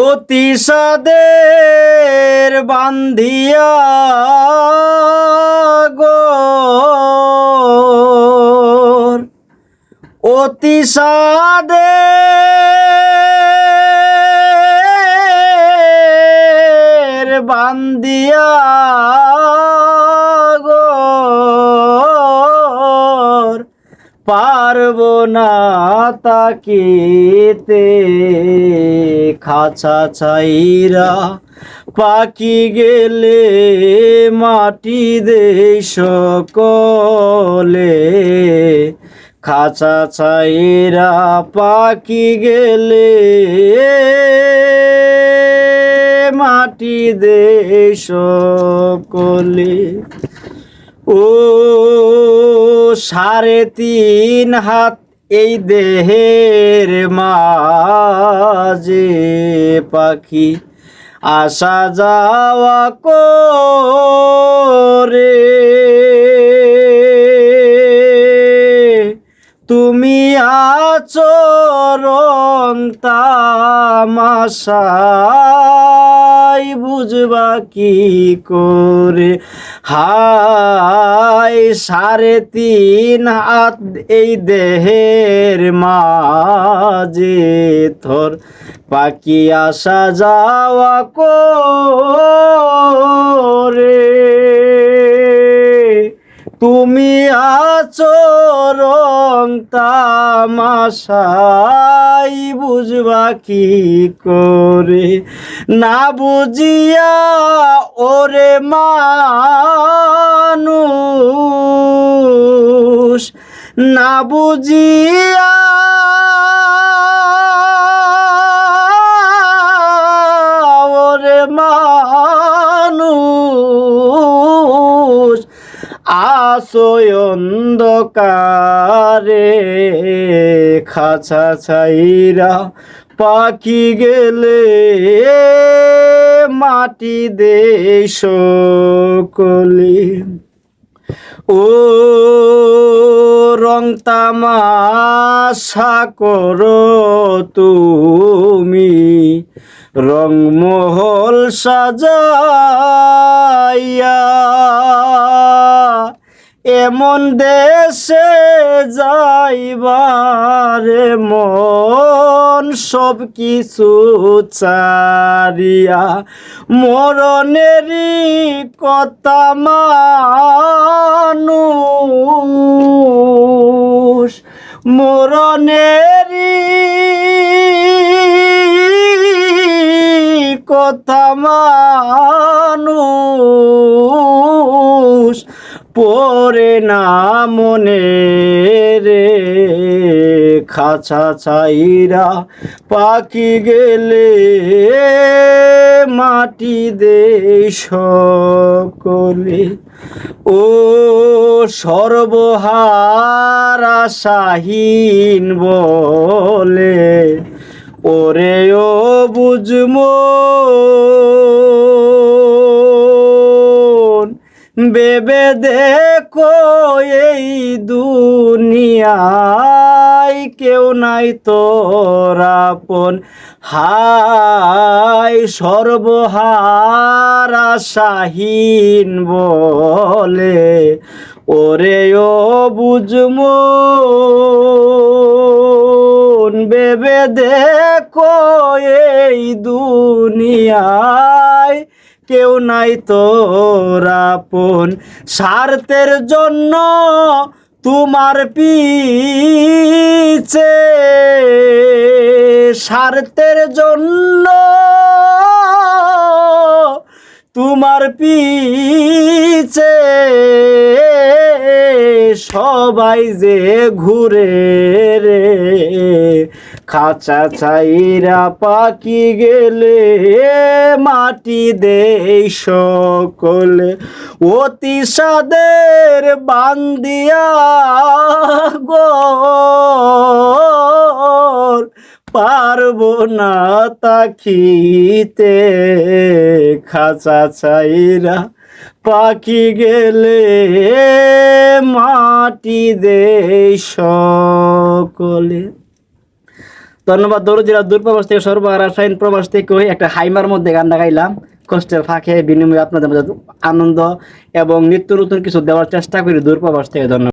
অতি সাদের বান্ধিয়া গো। অতি সাদের পারব না তাকিতে খাছা ছাইরা পাখি গেলে মাটি দে সকলে। খাঁচা ছাইরা পাখি গেলে মাটি দে সকলে। ও সাড়ে তিন হাত এই দেহের মাঝে পাখি আসা যাওয়া করে। তুমি আচরণ তামাশাই বুঝবা কি করে? হাই সাড়ে তিন হাত এই দেহের মাঝে থর পাখি আসা যাওয়া করে। তুমি আচরণ তামাশাই বুঝবা কি করে? না বুঝিয়া ওরে মানুষ না বুঝিয়া অন্ধকারে খাঁচা ছাইরা পাখি গেলে মাটি দেশ সকলে। ও রং তামাশা করো তুমি রংমহল সাজাইয়া এমন দেশে যাইবারে মন সব কিছু চারিয়া মরণেরই কথা মানুষ। মরণেরই কথা মানুষ। পরে না মনে রে। খাছা ছাইরা পাখি গেলে মাটি দে সকলে। ও সর্বহারা শাহীন বলে, ওরে ও বুঝমো বেবে দেখো এই দুনিয়ায় কেউ নাই তোর আপন। হাই সর্বহারা শাহীন বলে, ওরে ও বুঝমো বেবে দেখো এই দুনিয়ায় কেউ নাই তোর আপন। স্বার্থের জন্য তোমার পিছে। স্বার্থের জন্য তোমার পিছে। সবাই যে ঘুরে রে। খাঁচা ছাইরা পাকি গেলে মাটি দে সকলে। অতি সাদের বান্দিয়া গো পারব না তাকিতে খাঁচা ছাইরা পাখি গেলে মাটি দে সকলে। ধন্যবাদ দরজিরা দূরপ্রবাস থেকে সর্বরাসায়ন প্রবাস থেকে একটা হাইমার মধ্যে গানটা গাইলাম। কষ্টের ফাঁকে বিনিময়ে আপনাদের মধ্যে আনন্দ এবং নিত্য নতুন কিছু দেওয়ার চেষ্টা করি দূরপ্রবাস থেকে। ধন্যবাদ।